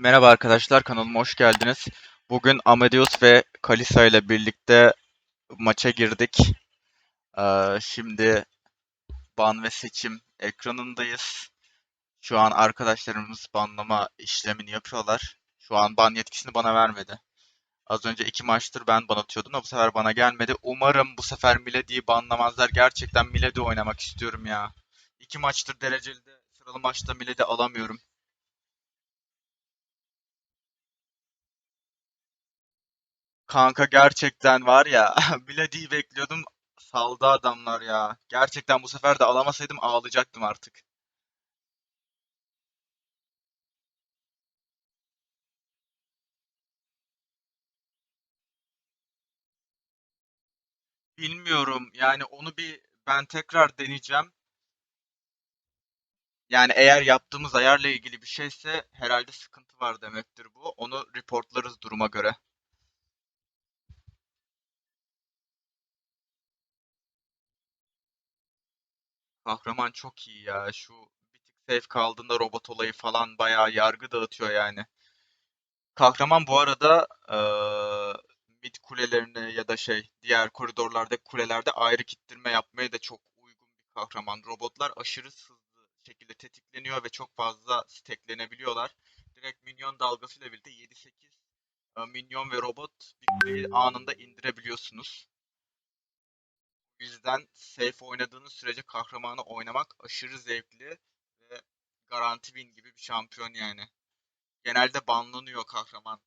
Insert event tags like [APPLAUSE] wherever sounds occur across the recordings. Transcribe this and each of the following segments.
Merhaba arkadaşlar, kanalıma hoş geldiniz. Bugün Amadeus ve Kalisa ile birlikte maça girdik. Ee, şimdi ban ve seçim ekranındayız. Şu an arkadaşlarımız banlama işlemini yapıyorlar. Şu an ban yetkisini bana vermedi. Az önce iki maçtır ben ban atıyordum da bu sefer bana gelmedi. Umarım bu sefer Milady'yi banlamazlar. Gerçekten Milady oynamak istiyorum ya. İki maçtır dereceli de sıralı maçta Milady alamıyorum. Kanka gerçekten var ya [LAUGHS] Milady'yi bekliyordum saldı adamlar ya. Gerçekten bu sefer de alamasaydım ağlayacaktım artık. Bilmiyorum yani onu bir ben tekrar deneyeceğim. Yani eğer yaptığımız ayarla ilgili bir şeyse herhalde sıkıntı var demektir bu. Onu reportlarız duruma göre. Kahraman çok iyi ya. Şu bir tık safe kaldığında robot olayı falan bayağı yargı dağıtıyor yani. Kahraman bu arada eee mid kulelerine ya da şey diğer koridorlardaki kulelerde ayrı kittirme yapmaya da çok uygun bir kahraman. Robotlar aşırı hızlı şekilde tetikleniyor ve çok fazla stacklenebiliyorlar. Direkt minyon dalgasıyla birlikte 7-8 e, minyon ve robot bir kuleyi anında indirebiliyorsunuz. Yüzden safe oynadığınız sürece kahramanı oynamak aşırı zevkli ve garanti win gibi bir şampiyon yani. Genelde banlanıyor kahraman.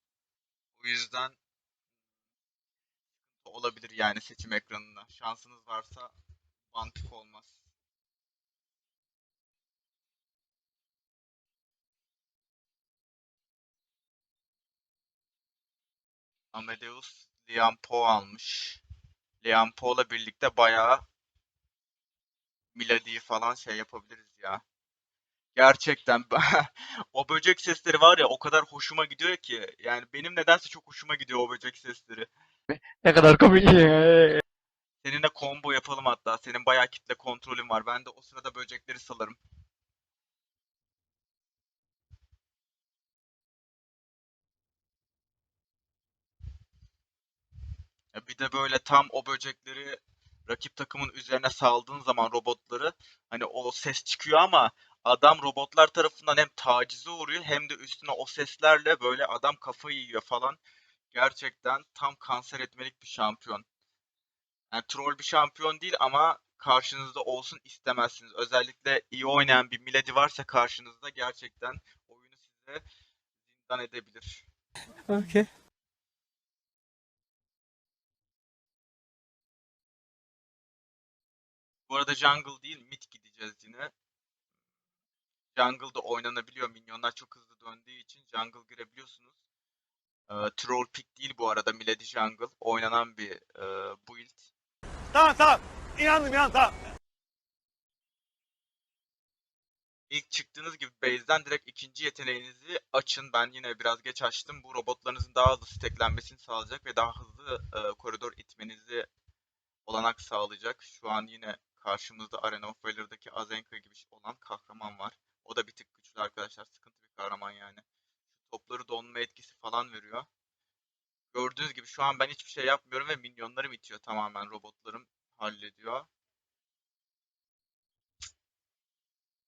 O yüzden olabilir yani seçim ekranında. Şansınız varsa mantık olmaz. Amadeus Liam Poe almış. Liam Poe'la birlikte bayağı Milady'yi falan şey yapabiliriz ya. Gerçekten [LAUGHS] o böcek sesleri var ya o kadar hoşuma gidiyor ki. Yani benim nedense çok hoşuma gidiyor o böcek sesleri. Ne kadar komik. Seninle combo yapalım hatta. Senin bayağı kitle kontrolün var. Ben de o sırada böcekleri salarım. Bir de böyle tam o böcekleri rakip takımın üzerine saldığın zaman robotları hani o ses çıkıyor ama adam robotlar tarafından hem tacize uğruyor hem de üstüne o seslerle böyle adam kafayı yiyor falan. Gerçekten tam kanser etmelik bir şampiyon. Yani troll bir şampiyon değil ama karşınızda olsun istemezsiniz. Özellikle iyi oynayan bir Milady varsa karşınızda gerçekten oyunu size zindan edebilir. Okay. Arada jungle değil mid gideceğiz yine. Jungle'da oynanabiliyor. Minyonlar çok hızlı döndüğü için jungle girebiliyorsunuz. Ee, troll pick değil bu arada Milady Jungle. Oynanan bir e, build. Tamam tamam. İnandım inandım tamam. İlk çıktığınız gibi base'den direkt ikinci yeteneğinizi açın. Ben yine biraz geç açtım. Bu robotlarınızın daha hızlı stacklenmesini sağlayacak ve daha hızlı e, koridor itmenizi olanak sağlayacak. Şu an yine karşımızda Arena of Valor'daki Azenka gibi olan kahraman var. O da bir tık güçlü arkadaşlar. Sıkıntı bir kahraman yani. Topları donma etkisi falan veriyor. Gördüğünüz gibi şu an ben hiçbir şey yapmıyorum ve minyonlarım itiyor tamamen. Robotlarım hallediyor.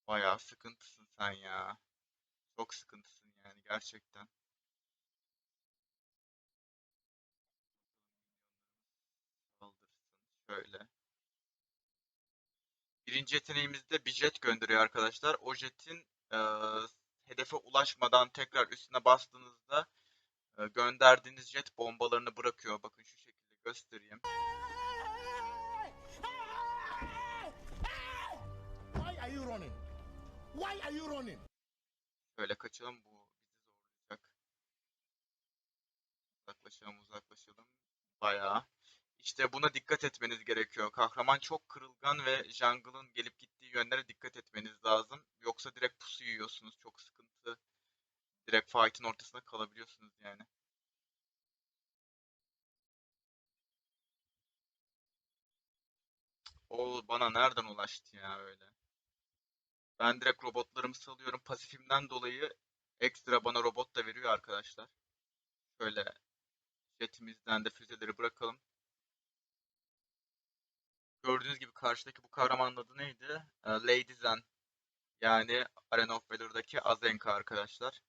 Bayağı sıkıntısın sen ya. Çok sıkıntısın yani gerçekten. Saldırsın şöyle. Birinci yeteneğimizde bir jet gönderiyor arkadaşlar. O jetin eee, hedefe ulaşmadan tekrar üstüne bastığınızda eee, gönderdiğiniz jet bombalarını bırakıyor. Bakın şu şekilde göstereyim. Why are you running? Why are you running? Şöyle kaçalım bu bizi zorlayacak. Uzaklaşalım uzaklaşalım. Bayağı. İşte buna dikkat etmeniz gerekiyor. Kahraman çok kırılgan ve jungle'ın gelip gittiği yönlere dikkat etmeniz lazım. Yoksa direkt pusu yiyorsunuz. Çok sıkıntı. Direkt fight'ın ortasında kalabiliyorsunuz yani. O bana nereden ulaştı ya öyle? Ben direkt robotlarımı salıyorum. Pasifimden dolayı ekstra bana robot da veriyor. arkadaşlar. Şöyle jetimizden de füzeleri bırakalım. Gördüğünüz gibi karşıdaki bu kahramanın adı neydi? Ee, Lady Zen. Yani Arena of Valor'daki Azenka arkadaşlar.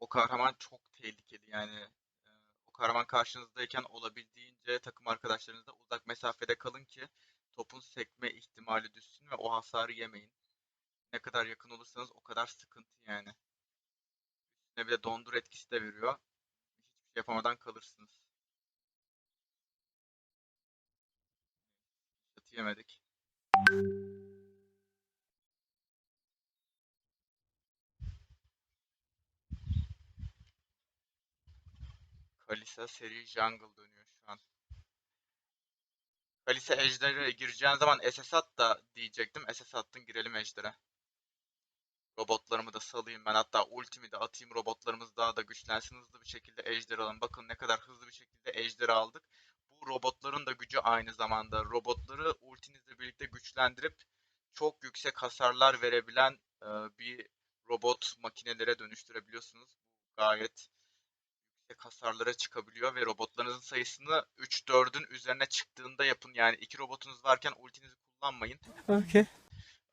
O kahraman çok tehlikeli yani. Ee, O kahraman karşınızdayken olabildiğince takım arkadaşlarınızla uzak mesafede kalın ki topun sekme ihtimali düşsün ve o hasarı yemeyin. Ne kadar yakın olursanız o kadar sıkıntı yani. Üstüne bir de dondur etkisi de veriyor. Hiçbir şey yapamadan kalırsınız. Yemedik. Kalisa seri jungle dönüyor şu an. Kalisa ejder'e gireceğin zaman SS at da diyecektim. SS attın girelim ejder'e. Robotlarımı da salayım ben. Hatta ultimi de atayım. Robotlarımız daha da güçlensin. Hızlı bir şekilde ejder alalım. Bakın ne kadar hızlı bir şekilde ejder aldık. Robotların da gücü aynı zamanda. Robotları ultinizle birlikte güçlendirip çok yüksek hasarlar verebilen e, bir robot makinelere dönüştürebiliyorsunuz. Bu gayet yüksek hasarlara çıkabiliyor ve robotlarınızın sayısını 3-4'ün üzerine çıktığında yapın. Yani iki robotunuz varken ultinizi kullanmayın. Okay.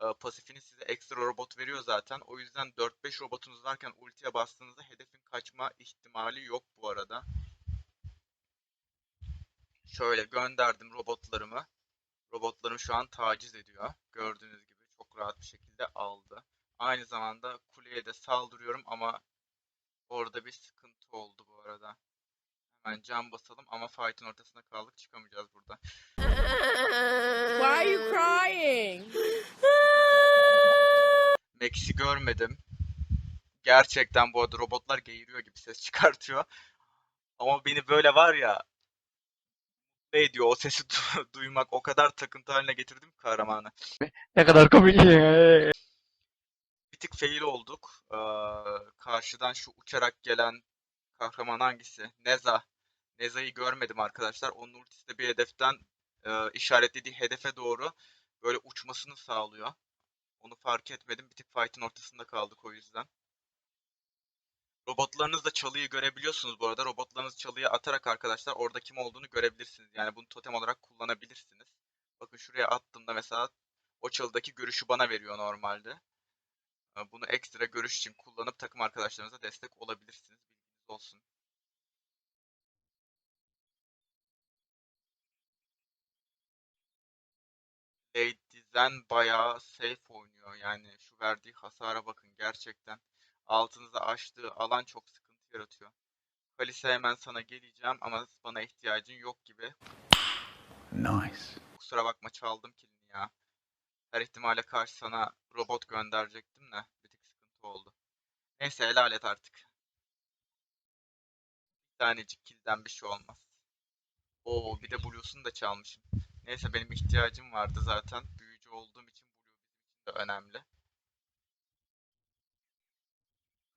Ee, pasifiniz size ekstra robot veriyor zaten. O yüzden 4-5 robotunuz varken ultiye bastığınızda hedefin kaçma ihtimali yok bu arada. Şöyle gönderdim robotlarımı. Robotlarım şu an taciz ediyor. Gördüğünüz gibi çok rahat bir şekilde aldı. Aynı zamanda kuleye de saldırıyorum ama orada bir sıkıntı oldu bu arada. Hemen cam basalım ama fight'in ortasında kaldık çıkamayacağız burada. Why are you crying? [LAUGHS] Max'i görmedim. Gerçekten bu arada robotlar geğiriyor gibi ses çıkartıyor. Ama beni böyle var ya mutlu ediyor o sesi du- [LAUGHS] duymak. O kadar takıntı haline getirdim ki kahramanı. Ne kadar komik. [LAUGHS] Bir tık fail olduk. Ee, karşıdan şu uçarak gelen kahraman hangisi? Neza. Neza'yı görmedim arkadaşlar. Onun ultisi de bir hedeften e, işaretlediği hedefe doğru böyle uçmasını sağlıyor. Onu fark etmedim. Bir tık fight'in ortasında kaldık o yüzden. Robotlarınızla çalıyı görebiliyorsunuz bu arada. Robotlarınızı çalıya atarak arkadaşlar orada kim olduğunu görebilirsiniz. Yani bunu totem olarak kullanabilirsiniz. Bakın şuraya attığımda mesela o çalıdaki görüşü bana veriyor normalde. Ee, Bunu ekstra görüş için kullanıp takım arkadaşlarınıza destek olabilirsiniz. Bilginiz olsun. Lady Zen bayağı safe oynuyor. Yani şu verdiği hasara bakın gerçekten. Altınıza açtığı alan çok sıkıntı yaratıyor. Kalisa hemen sana geleceğim ama bana ihtiyacın yok gibi. Nice. Kusura bakma çaldım kilini ya. Her ihtimale karşı sana robot gönderecektim de bir tık sıkıntı oldu. Neyse helal et artık. Bir tanecik kilden bir şey olmaz. Oo bir de Blue'sunu da çalmışım. Neyse benim ihtiyacım vardı zaten. Büyücü olduğum için Blue bizim için de önemli.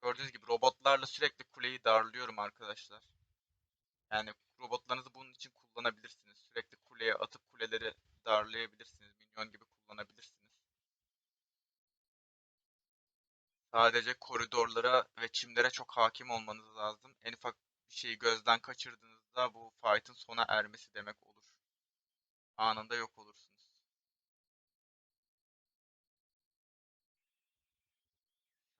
Gördüğünüz gibi robotlarla sürekli kuleyi darlıyorum arkadaşlar. Yani robotlarınızı bunun için kullanabilirsiniz. Sürekli kuleye atıp kuleleri darlayabilirsiniz. Minyon gibi kullanabilirsiniz. Sadece koridorlara ve çimlere çok hakim olmanız lazım. En ufak bir şeyi gözden kaçırdığınızda bu fight'ın sona ermesi demek olur. Anında yok olursunuz.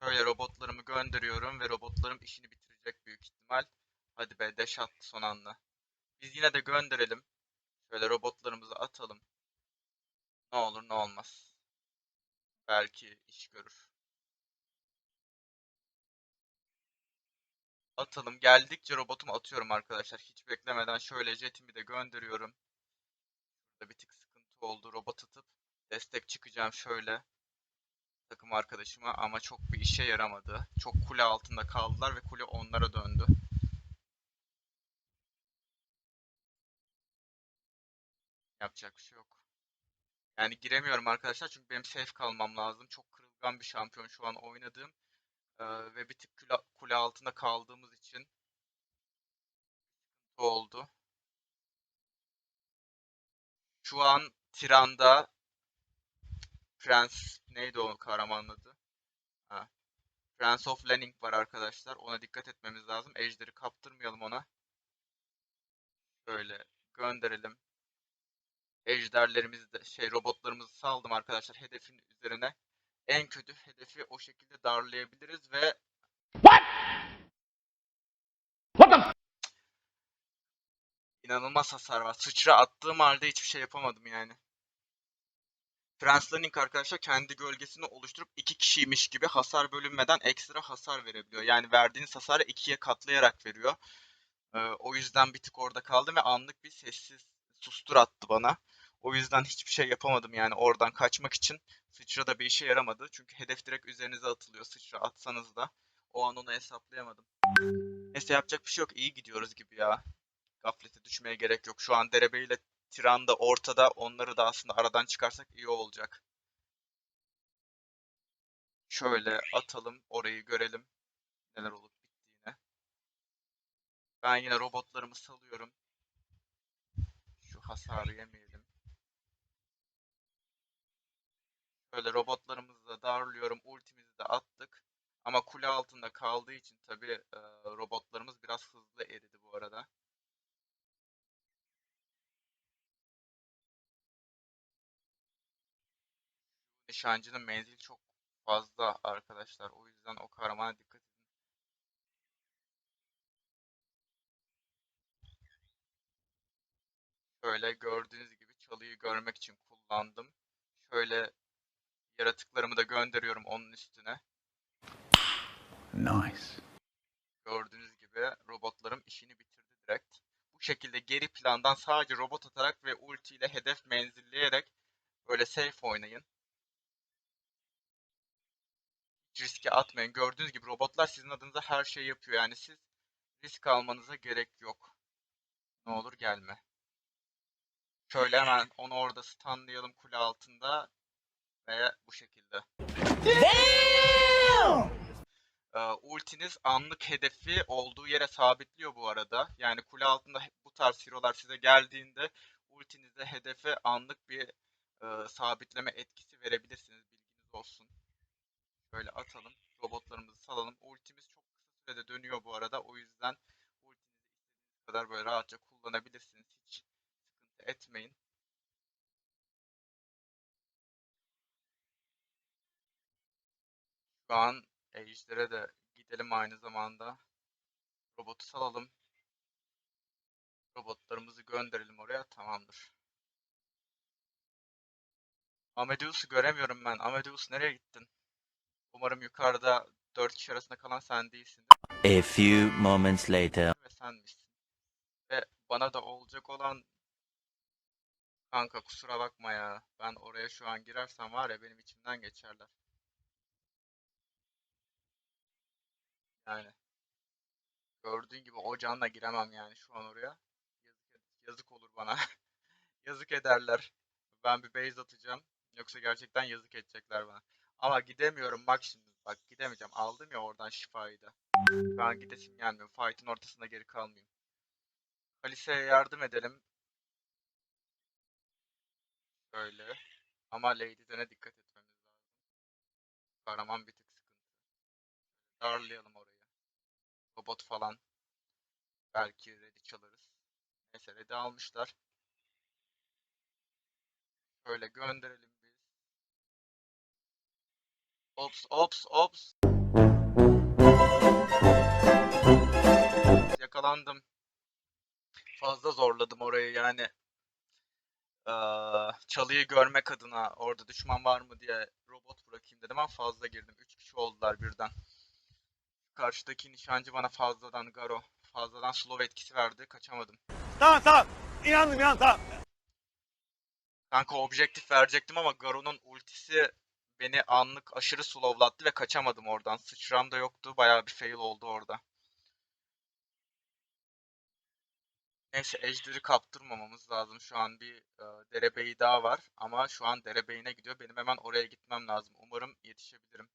Şöyle robotlarımı gönderiyorum ve robotlarım işini bitirecek büyük ihtimal. Hadi be deş son anda. Biz yine de gönderelim. Şöyle robotlarımızı atalım. Ne olur ne olmaz. Belki iş görür. Atalım. Geldikçe robotumu atıyorum arkadaşlar. Hiç beklemeden şöyle jetimi de gönderiyorum. Burada bir tık sıkıntı oldu. Robot atıp destek çıkacağım şöyle takım arkadaşıma ama çok bir işe yaramadı. Çok kule altında kaldılar ve kule onlara döndü. Yapacak bir şey yok. Yani giremiyorum arkadaşlar çünkü benim safe kalmam lazım. Çok kırılgan bir şampiyon şu an oynadığım. Ee, ve bir tık kule, kule altında kaldığımız için oldu. Şu an Tiran'da Prens neydi o kahramanın adı? Ha. Friends of Learning var arkadaşlar. Ona dikkat etmemiz lazım. Ejder'i kaptırmayalım ona. Şöyle gönderelim. Ejderlerimizi de şey robotlarımızı saldım arkadaşlar hedefin üzerine. En kötü hedefi o şekilde darlayabiliriz ve inanılmaz hasar var. Sıçra attığım halde hiçbir şey yapamadım yani. Translaning arkadaşlar kendi gölgesini oluşturup iki kişiymiş gibi hasar bölünmeden ekstra hasar verebiliyor. Yani verdiğiniz hasarı ikiye katlayarak veriyor. Ee, o yüzden bir tık orada kaldım ve anlık bir sessiz sustur attı bana. O yüzden hiçbir şey yapamadım yani oradan kaçmak için. Sıçra da bir işe yaramadı. Çünkü hedef direkt üzerinize atılıyor sıçra atsanız da. O an onu hesaplayamadım. Neyse yapacak bir şey yok. İyi gidiyoruz gibi ya. Gaflete düşmeye gerek yok. Şu an Derebe ile Tiran da ortada. Onları da aslında aradan çıkarsak iyi olacak. Şöyle atalım. Orayı görelim. Neler olup bittiğine. Ben yine robotlarımı salıyorum. Şu hasarı yemeyelim. Şöyle robotlarımızı da darlıyorum. Ultimizi de attık. Ama kule altında kaldığı için tabii e, robotlarımız biraz hızlı eridi bu arada. Nişancının menzili çok fazla arkadaşlar. O yüzden o kahramana dikkat edin. Şöyle gördüğünüz gibi çalıyı görmek için kullandım. Şöyle yaratıklarımı da gönderiyorum onun üstüne. Nice. Gördüğünüz gibi robotlarım işini bitirdi direkt. Bu şekilde geri plandan sadece robot atarak ve ulti ile hedef menzilleyerek böyle safe oynayın. Hiç riske atmayın. Gördüğünüz gibi robotlar sizin adınıza her şeyi yapıyor. Yani siz risk almanıza gerek yok. Ne olur gelme. Şöyle hemen onu orada stunlayalım kule altında. Ve bu şekilde. Ee, ultiniz anlık hedefi olduğu yere sabitliyor bu arada. Yani kule altında bu tarz hero'lar size geldiğinde ultinizde hedefe anlık bir e, sabitleme etkisi verebilirsiniz. Bilginiz olsun. Şöyle atalım. Robotlarımızı salalım. Ultimiz çok kısa sürede dönüyor bu arada. O yüzden ultinizi istediğiniz kadar böyle rahatça kullanabilirsiniz. Hiç sıkıntı etmeyin. Şu an Ejder'e de gidelim aynı zamanda. Robotu salalım. Robotlarımızı gönderelim oraya. Tamamdır. Amadeus'u göremiyorum ben. Amadeus nereye gittin? Umarım yukarıda 4 kişi arasında kalan sen değilsin. A few moments later. Ve sen misin? Ve bana da olacak olan kanka kusura bakma ya. Ben oraya şu an girersem var ya benim içimden geçerler. Yani gördüğün gibi o canla giremem yani şu an oraya. Yazık, yazık olur bana. [LAUGHS] Yazık ederler. Ben bir base atacağım. Yoksa gerçekten yazık edecekler bana. Ama gidemiyorum bak şimdi. Bak gidemeyeceğim. Aldım ya oradan şifayı da. Şu an gidesim gelmiyor. Fight'in ortasında geri kalmayayım. Khaleesi'ye yardım edelim. Şöyle. Ama Lady'dene dikkat etmemiz lazım. Kahraman bir tık sıkıntı. Darlayalım orayı. Robot falan. Belki Red'i çalarız. Neyse Red'i almışlar. Şöyle gönderelim. Ops ops ops. Yakalandım. Fazla zorladım orayı yani. Çalıyı görmek adına orada düşman var mı diye robot bırakayım dedim ama fazla girdim. 3 kişi oldular birden. Karşıdaki nişancı bana fazladan Garo. Fazladan slow etkisi verdi. Kaçamadım. Tamam tamam. İnandım inandım tamam. Kanka objektif verecektim ama Garo'nun ultisi beni anlık aşırı slowlattı ve kaçamadım oradan. Sıçram da yoktu. Bayağı bir fail oldu orada. Neyse Ejder'i kaptırmamamız lazım. Şu an bir e, derebeyi daha var. Ama şu an derebeyine gidiyor. Benim hemen oraya gitmem lazım. Umarım yetişebilirim.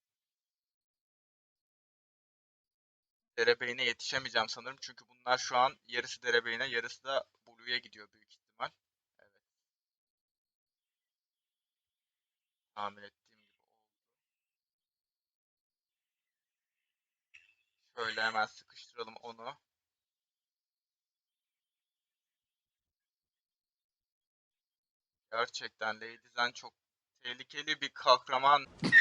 Derebeyine yetişemeyeceğim sanırım. Çünkü bunlar şu an yarısı derebeyine yarısı da Blue'ya gidiyor büyük ihtimal. Evet. Tahmin ettiğim gibi oldu. Şöyle hemen sıkıştıralım onu. Gerçekten Lady Zen çok tehlikeli bir kahraman. [LAUGHS]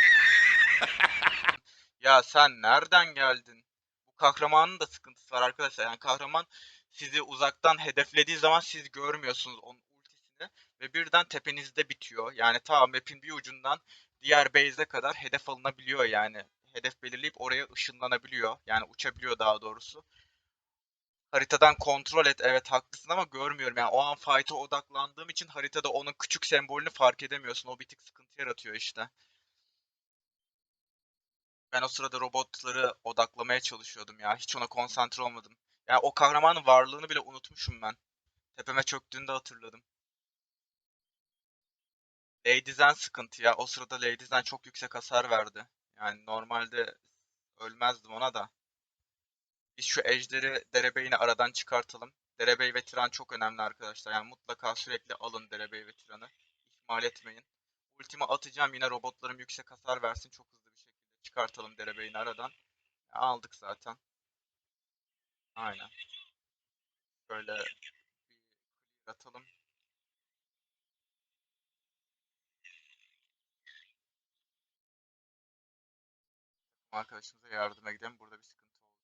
Ya sen nereden geldin? Bu kahramanın da sıkıntısı var arkadaşlar. Yani kahraman sizi uzaktan hedeflediği zaman siz görmüyorsunuz onun ultisini ve birden tepenizde bitiyor. Yani ta map'in bir ucundan diğer base'e kadar hedef alınabiliyor yani. Hedef belirleyip oraya ışınlanabiliyor. Yani uçabiliyor daha doğrusu. Haritadan kontrol et evet haklısın ama görmüyorum. Yani o an fight'a odaklandığım için haritada onun küçük sembolünü fark edemiyorsun. O bir tık sıkıntı yaratıyor işte. Ben o sırada robotları odaklamaya çalışıyordum ya. Hiç ona konsantre olmadım. Yani o kahramanın varlığını bile unutmuşum ben. Tepeme çöktüğünde hatırladım. Lady Zen sıkıntı ya. O sırada Lady Zen çok yüksek hasar verdi. Yani normalde ölmezdim ona da. Biz şu ejderi derebeyini aradan çıkartalım. Derebey ve Tiran çok önemli arkadaşlar. Yani mutlaka sürekli alın derebey ve Tiran'ı. İhmal etmeyin. Ultimi atacağım yine robotlarım yüksek hasar versin. Çok hızlı bir şekilde çıkartalım derebeyini aradan. Aldık zaten. Aynen. Böyle bir atalım. Arkadaşımıza yardıma gidelim. Burada bir sıkıntı olacak.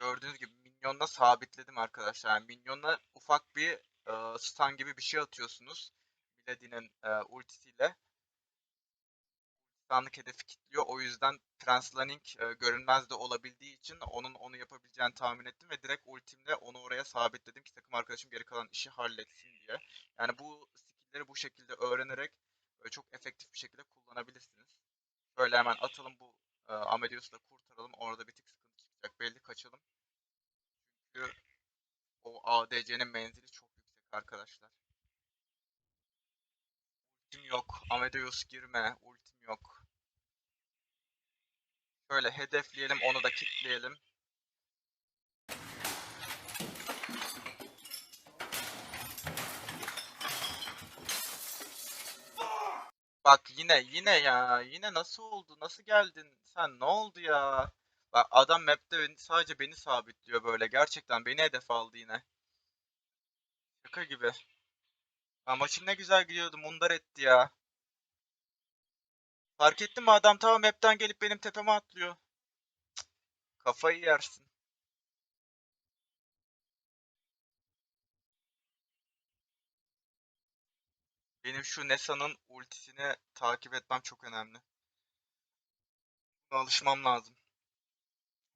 Gördüğünüz gibi minyonla sabitledim arkadaşlar. Yani minyonla ufak bir e, stun gibi bir şey atıyorsunuz. Milady'nin e, ultisiyle. Stunlık hedefi kilitliyor. O yüzden Translaning e, görünmez de olabildiği için onun onu yapabileceğini tahmin ettim ve direkt ultimle onu oraya sabitledim ki takım arkadaşım geri kalan işi halletsin diye. Yani bu skill'leri bu şekilde öğrenerek e, çok efektif bir şekilde kullanabilirsiniz. Şöyle hemen atalım bu e, Amadeus'u da kurtaralım. Orada bir tık sıkıntı çıkacak. Belli kaçalım. Çünkü o ADC'nin menzili çok yüksek arkadaşlar. Ultim yok. Amadeus girme. Ultim yok. Şöyle hedefleyelim. Onu da kilitleyelim. Bak yine yine ya. Yine nasıl oldu? Nasıl geldin? Sen ne oldu ya? Bak adam map'te sadece beni sabitliyor böyle. Gerçekten beni hedef aldı yine. Şaka gibi. Ya maçım ne güzel gidiyordu. Mundar etti ya. Fark ettin mi adam tamam map'ten gelip benim tepeme atlıyor. Kafayı yersin. Benim şu Nesa'nın ultisini takip etmem çok önemli. Buna alışmam lazım.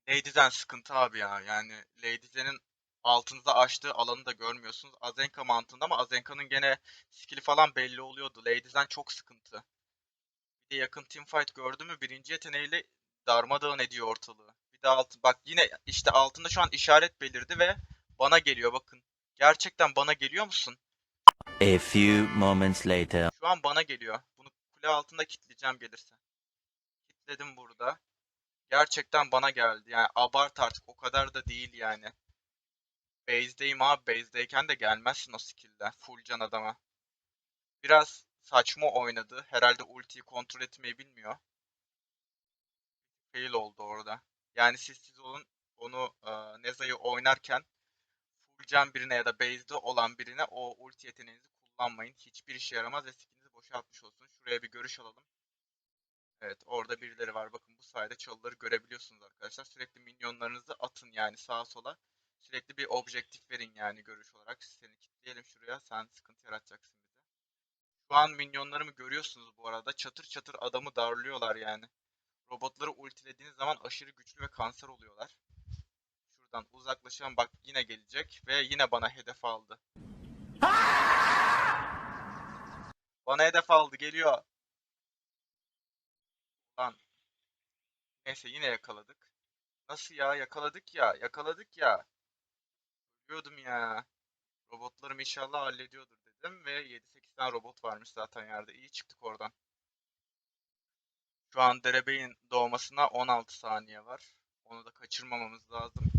Lady Zen sıkıntı abi ya. Yani Lady Zen'in altınıza açtığı alanı da görmüyorsunuz. Azenka mantığında ama Azenka'nın gene skill'i falan belli oluyordu. Lady Zen çok sıkıntı. Bir de yakın teamfight gördü mü birinci yeteneğiyle darmadağın ediyor ortalığı. Bir de altı bak yine işte altında şu an işaret belirdi ve bana geliyor bakın. Gerçekten bana geliyor musun? A few moments later. Şu an bana geliyor. Bunu kule altında kitleyeceğim gelirse. Kitledim burada. Gerçekten bana geldi. Yani abart artık o kadar da değil yani. Base'deyim abi. Base'deyken de gelmezsin o skill'le. Full can adama. Biraz saçma oynadı. Herhalde ultiyi kontrol etmeyi bilmiyor. Fail oldu orada. Yani siz siz olun onu e, Neza'yı oynarken can birine ya da base'de olan birine o ulti yeteneğinizi kullanmayın. Hiçbir işe yaramaz ve skillinizi boşa atmış olsun. Şuraya bir görüş alalım. Evet orada birileri var. Bakın bu sayede çalıları görebiliyorsunuz arkadaşlar. Sürekli minyonlarınızı atın yani sağa sola. Sürekli bir objektif verin yani görüş olarak. Seni kilitleyelim şuraya. Sen sıkıntı yaratacaksın bize. Şu an minyonlarımı görüyorsunuz bu arada. Çatır çatır adamı darlıyorlar yani. Robotları ultilediğiniz zaman aşırı güçlü ve kanser oluyorlar. Şuradan uzaklaşalım. Bak yine gelecek ve yine bana hedef aldı. Bana hedef aldı. Geliyor. Lan. Neyse yine yakaladık. Nasıl ya? Yakaladık ya. Yakaladık ya. Ölüyordum ya. Robotlarım inşallah hallediyordur dedim ve 7-8 tane robot varmış zaten yerde. İyi çıktık oradan. Şu an derebeyin doğmasına 16 saniye var. Onu da kaçırmamamız lazım.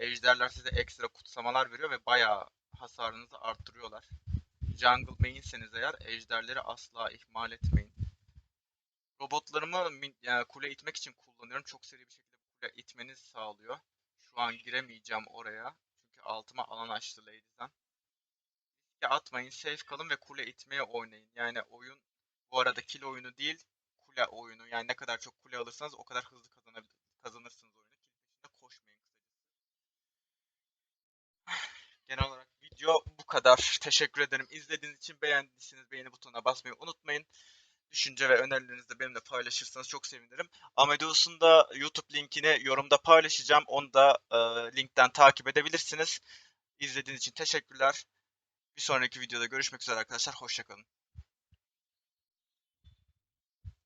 Ejderler size ekstra kutsamalar veriyor ve bayağı hasarınızı arttırıyorlar. Jungle main'seniz eğer ejderleri asla ihmal etmeyin. robotlarımı min- yani kule itmek için kullanıyorum. Çok seri bir şekilde kule itmeniz sağlıyor. Şu an giremeyeceğim oraya. Çünkü altıma alan açtı Lady'den. Riske atmayın, safe kalın ve kule itmeye oynayın. Yani oyun bu arada kill oyunu değil, kule oyunu. Yani ne kadar çok kule alırsanız o kadar hızlı kazanabilir, kazanırsınız oyunu. Genel olarak video bu kadar. [LAUGHS] Teşekkür ederim. İzlediğiniz için beğendiyseniz beğeni butonuna basmayı unutmayın. Düşünce ve önerilerinizi de benimle paylaşırsanız çok sevinirim. Amadeus'un da YouTube linkini yorumda paylaşacağım. Onu da e, linkten takip edebilirsiniz. İzlediğiniz için teşekkürler. Bir sonraki videoda görüşmek üzere arkadaşlar. Hoşçakalın.